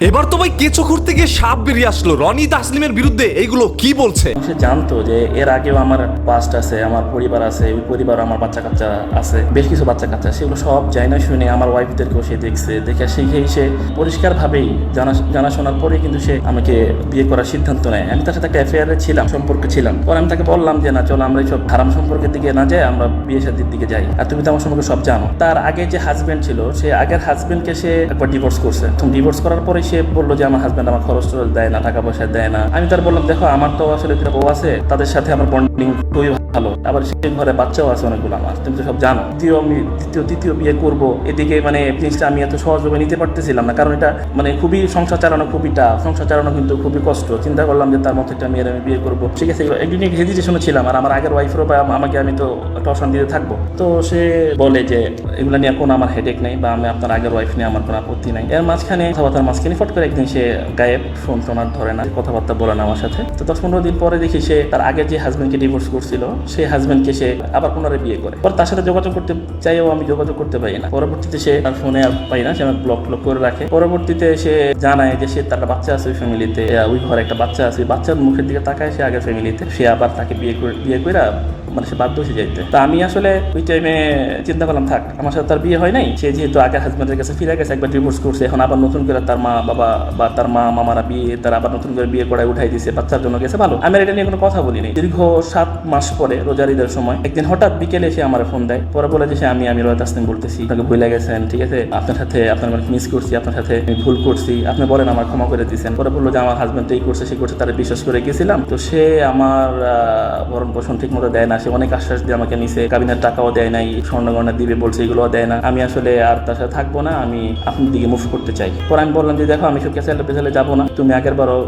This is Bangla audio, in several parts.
এবার তো ভাই কেঁচো করতে গিয়ে সাপ বেরিয়ে আসলো। রনি তাসলিমের বিরুদ্ধে এইগুলো কি বলছে? সে জানতো যে এর আগেও আমার পাস্ট আছে, আমার পরিবার আছে ওই পরিবার আমার বাচ্চা কাচ্চা আছে, বেশ কিছু বাচ্চা কাচ্চা সেগুলো সব যাই না শুনে আমার ওয়াইফদেরকেও সে দেখছে, দেখে শিখেই সে পরিষ্কারভাবেই জানা, জানাশোনার পরে কিন্তু সে আমাকে বিয়ে করার সিদ্ধান্ত নেয়। আমি তার সাথে একটা অ্যাফেয়ারে ছিলাম, সম্পর্কে ছিলাম। পরে আমি তাকে বললাম যে, না, চলো আমরা এইসব হারাম সম্পর্কের দিকে না যাই, আমরা বিয়ে শাদির দিকে যাই। আর তুমি তো আমার সম্পর্কে সব জানো। তার আগে যে হাজবেন্ড ছিল, সে আগের হাজবেন্ডকে সে একবার ডিভোর্স করছে। ডিভোর্স করার পরে সে বলল যে আমার হাজব্যান্ড আমার খরচ টরচ দেয় না, টাকা পয়সা দেয় না। আমি তার বললাম, দেখো, আমার তো আসলে বউ আছে, তাদের সাথে আমার বন্ডিং খুবই ভালো। আবার সেই ঘরে বাচ্চাও আছে অনেকগুলো আমার, তুমি তো সব জানো। দ্বিতীয় আমি দ্বিতীয়, তৃতীয় বিয়ে করব, এদিকে মানে জিনিসটা আমি এত সহজভাবে নিতে পারতেছিলাম না, কারণ এটা মানে খুবই সংসার চালানো খুবই টাফ সংসার চালানো কিন্তু খুবই কষ্ট। চিন্তা করলাম যে তার মতো একটা মেয়ের আমি বিয়ে করব। ঠিক আছে একদিন হেজিটেশনও ছিলাম, আর আমার আগের ওয়াইফেরও বা আমাকে আমি তো একটা অশান্তিতে থাকব। তো সে বলে যে, এগুলো নিয়ে কোনো আমার হেডেক নেই বা আমি আপনার আগের ওয়াইফ নিয়ে আমার কোনো আপত্তি নাই। এর মাঝখানে কথাবার্তার মাঝখানে ফট করে একদিন সে গায়েব ফোন টোন আর ধরে না, কথাবার্তা বলে না আমার সাথে। তো দশ পনেরো দিন পরে দেখি সে তার আগে যে হাজবেন্ডকে ডিভোর্স করছিল সেই হাজবেন্ডকে সে আবার পুনরায় বিয়ে করে। পর তার সাথে যোগাযোগ করতে চাইও আমি যোগাযোগ করতে পারি না। পরবর্তীতে সে তার ফোনে আর পাই না, সে আমার ব্লক ব্লক করে রাখে। পরবর্তীতে সে জানায় যে সে তার বাচ্চা আছে ওই ফ্যামিলিতে ওই ঘরে একটা বাচ্চা আছে। বাচ্চার মুখের দিকে তাকায় সে আগের ফ্যামিলিতে সে আবার তাকে বিয়ে করে বিয়ে করে মানে সে বাধ্য হয়ে যাইতে। তা আমি আসলে ওই টাইমে চিন্তা করলাম, থাক, আমার সাথে তার বিয়ে হয় নাই। সে যেহেতু আগের হাজব্যান্ডের কাছে ফিরে গেছে, একবার ডিভোর্স করছে, এখন আবার নতুন করে তার মা, বাবা বা তার মা, মামারা বিয়ে, তার আবার নতুন করে বিয়ে করায় উঠাই দিছে, বাচ্চার জন্য গেছে, ভালো। আমি এটা নিয়ে কোনো কথা বলিনি। দীর্ঘ সাত মাস পরে রোজার ঈদের সময়। একদিন হঠাৎ বিকেলে এসে আমার ফোন দেয়। পরে বলে যে, সে আমি আমি রোজা তাসলিম বলতেছি আপনাকে ভুলে গেছেন, ঠিক আছে? আপনার সাথে, আপনার মানে মিস করছি, আপনার সাথে আমি ভুল করছি। আপনি বলেন, আমার ক্ষমা করে দিয়েছেন। পরে বলল যে, আমার হাজব্যান্ড এই করছে সে করছে তারা বিশ্বাস করে গেছিলাম। তো সে আমার ভরণ পোষণ ঠিক মতো দেয় না। সে অনেক আশ্বাস দিয়ে আমাকে নিছে। কাবিনের টাকাও দেয় নাই, স্বর্ণ গয়না দিবে বলছে, এগুলোও দেয় না। আমি আসলে আর তার সাথে থাকব না, আমি আপনার দিকে মুভ করতে চাই। পরে আমি বললাম যে, দেখো, আমি সব ক্যাসেলে পেছালে যাব না। তুমি আগের বারও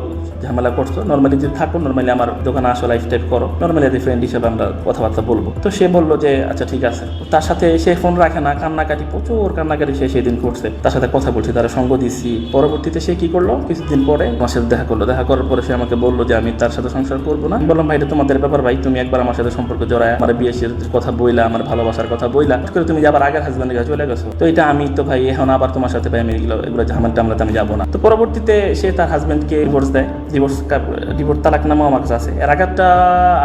ঝামেলা করছ। নর্মালি যদি থাকো নর্মালি আমার দোকানে আসো লাইফ টাইপ করো নর্মালি ফ্রেন্ড হিসেবে আমরা কথাবার্তা বলব। তো সে বলল যে আচ্ছা ঠিক আছে। তার সাথে সে ফোন রাখে না, কান্নাকাটি, প্রচুর কান্নাকাটি সে সেদিন করছে। তার সাথে কথা বলছি, তারা সঙ্গ দিচ্ছি পরবর্তীতে সে কি করল? কিছুদিন পরে আমার সাথে দেখা করল। দেখা করার পরে সে আমাকে বলল যে, আমি তার সাথে সংসার করব না। বললাম, ভাই, এটা তোমাদের ব্যাপার, ভাই। তুমি একবার আমার সাথে সম্পর্ক জড়ায়, আমার বিয়ে কথা বইলা, আমার ভালোবাসার কথা বইলা। করে তুমি আবার আগের হাজব্যান্ডের কাছে চলে গেছো। তো এটা আমি তো, ভাই, এখন আবার তোমার সাথে, ভাই, আমি এগুলো এগুলো ঝামেলা টামলাতে আমি যাব না। তো পরবর্তীতে সে তার হাজব্যান্ডকে ডিভোর্স দেয়। ডিভোর্স ডিভোর্স তালাক নামও আমার কাছে আছে। এর আগেরটা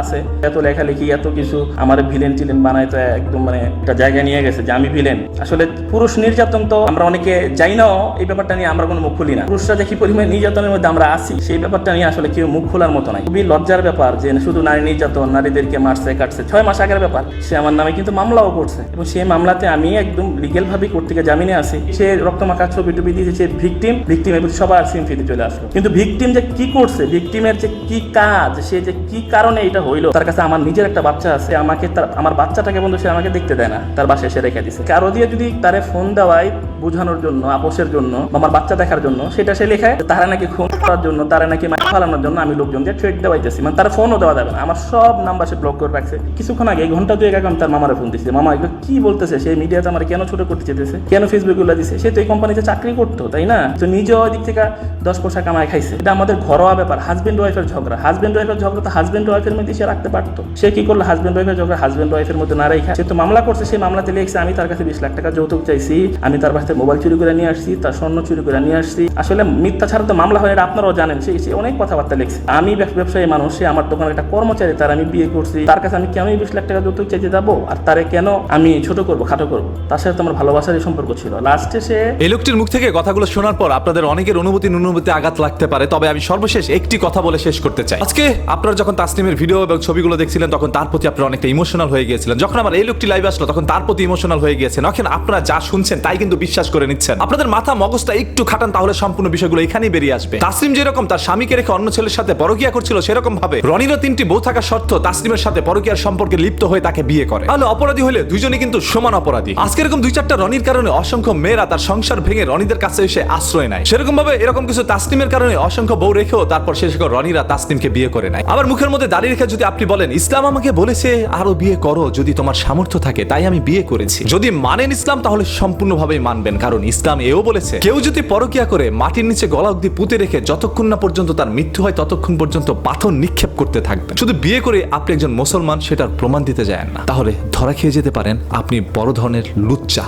আছে, এত লেখালেখি এত কিছু আমার ভিলেন টিলেন বানায় তো একদম মানে একটা জায়গায় নিয়ে গেছে যে আমি ভিলেন আসলে পুরুষ নির্যাতন তো আমরা অনেকে যাই নাও এই ব্যাপারটা নিয়ে আমরা কোনো মুখ খুলি না। পুরুষরা কি পরিমাণ নির্যাতনের মধ্যে আমরা আছি, সেই ব্যাপারটা নিয়ে আসলে কেউ মুখ খোলার মতো নাই। খুবই লজ্জার ব্যাপার যে শুধু নারী নির্যাতন, নারীদেরকে মারছে, কাটছে। ছয় মাস আগের ব্যাপার। সে আমার নামে কিন্তু মামলাও করছে। এবং সেই মামলাতে আমি একদম লিগেল ভাবে কোর্ট থেকে জামিনে আসি সে রক্তমাখা ছবি টবি দিয়েছে সে ভিকটিম ভিকটিম এবং সবার সিম ফিতে চলে আসলো। কিন্তু ভিকটিম যে কি করছে ভিকটিমের যে কি কাজ, সে যে কি কারণে এটা হইল, তার কাছে আমার নিজের একটা বাচ্চা আছে, আমাকে তার আমার বাচ্চাটাকে বন্ধু সে আমাকে দেখতে দেয় না, তার বাসায় এসে রেখে দিছে। কারও দিয়ে যদি তারে ফোন দেওয়ায় বোঝানোর জন্য, আপোষের জন্য আমার বাচ্চা দেখার জন্য, সেটা সে লেখায় তারা নাকি খুন করার জন্য, তারা নাকি মাথা ফালানোর জন্য আমি লোকজনকে ট্রেড দেওয়াইতেছি মানে তার ফোনও দেওয়া যাবে না। আমার সব নাম্বার সে ব্লক করে রাখছে। কিছুক্ষণ আগে, ঘণ্টা দুয়েক আগে আমি তার মামারে ফোন দিচ্ছি মামা, এগুলো কি বলতেছে? সে মিডিয়াতে আমার কেন ছোট করতে চেতেছে কেন ফেসবুকগুলো দিছে? সে তো এই কোম্পানিতে চাকরি করতো, তাই না? তো নিজেও দিক থেকে দশ পয়সা কামায় খাইছে। এটা আমাদের ঘরোয়া ব্যাপার। হাজবেন্ড ওয়াইফের ঝগড়া। হাজবেন্ড ওয়াইফের ঝগড়া তো হাজবেন্ড ওয়াইফের মধ্যে সে রাখতে পারতো। সে কি করল? হাজবেন্ড ওয়াইফের ঝগড়া হাজবেন্ড ওয়াইফের মধ্যে না রেখা, সে তো মামলা করছে। সেই মামলাতে লিখছে, আমি তার কাছে বিশ লাখ টাকা যৌতুক চাইছি। আমি তার কাছে মোবাইল চুরি করে নিয়ে আসছি, তার স্বর্ণ চুরি করে নিয়ে আসছি। আসলে মিথ্যা ছাড়া তো মামলা হয় আপনারাও জানেন, সে সে অনেক কথাবার্তা লিখছে। আমি ব্যবসায়ী মানুষ, সে আমার দোকানের একটা কর্মচারী, তার আমি বিয়ে করছি। তার কাছে আমি কেন বিশ লাখ টাকা যৌতুক চাইতে যাব? আর তারে কেন আমি ছোট করব, খাটো করব? তার সাথে আমার ভালোবাসারই সম্পর্ক ছিল। লাস্টে সে এই লোকটির মুখ থেকে কথাগুলো শোনার পর আপনাদের অনেকের অনুভূতি অনুভূতি আঘাত লাগতে পারে। তবে আমি সর্বশেষ একটি কথা বলে শেষ করতে চাই। আজকে আপনারা যখন তাসলিমের ভিডিও এবং ছবিগুলো দেখছিলেন, তখন তার প্রতি আপনারা অনেকটা ইমোশনাল হয়ে গিয়েছিলেন। যখন আমার এই লোকটি লাইভ আসলো, তখন তার প্রতি ইমোশনাল হয়ে গিয়েছেন। এখন আপনারা যা শুনছেন, তাই কিন্তু বিশ্বাস করে নিচ্ছেন। আপনাদের মাথা মগজটা একটু খাটান, তাহলে সম্পূর্ণ বিষয়গুলো এখানেই বেরিয়ে আসবে। তাসলিম যেরকম তার স্বামীকে রেখে অন্য ছেলের সাথে পরকিয়া করছিল সেরকম ভাবে রনিরও তিনটি বউ থাকা সত্ত্বেও তাসলিমের সাথে পরকিয়ার সম্পর্কে লিপ্ত হয়ে তাকে বিয়ে করে। তাহলে অপরাধী হলে দুজনে কিন্তু সমান অপরাধী। আজকে এরকম দুই চারটা রনির কারণে অসংখ্য মেয়েরা তার সংসার ভেঙে রনিদের কাছে এসে আশ্রয় নেয়। সেরকম ভাবে এরকম কিছু তাসলিমের কারণে অসংখ্য বউ রেখেও তারপর শেষ করে রনিরা তাসলিমকে বিয়ে করে নেয়। আবার মুখের মধ্যে দাঁড়িয়ে রেখে যদি আপনি বলেন, ইসলাম আমাকে বলেছে আরও বিয়ে করো যদি তোমার সামর্থ্য থাকে, তাই আমি বিয়ে করেছি। যদি মানেন ইসলাম, তাহলে সম্পূর্ণভাবে মানবেন, কারণ ইসলাম এও বলেছে, কেউ যদি পরকিয়া করে মাটির নিচে গলা অব্দি পুঁতে রেখে যতক্ষণ না পর্যন্ত তার মৃত্যু হয়, ততক্ষণ পর্যন্ত পাথর নিক্ষেপ করতে থাকবেন। শুধু বিয়ে করে আপনি একজন মুসলমান, সেটার প্রমাণ দিতে যায় না। তাহলে ধরা খেয়ে যেতে পারেন, আপনি বড় ধরনের লুচ্চা।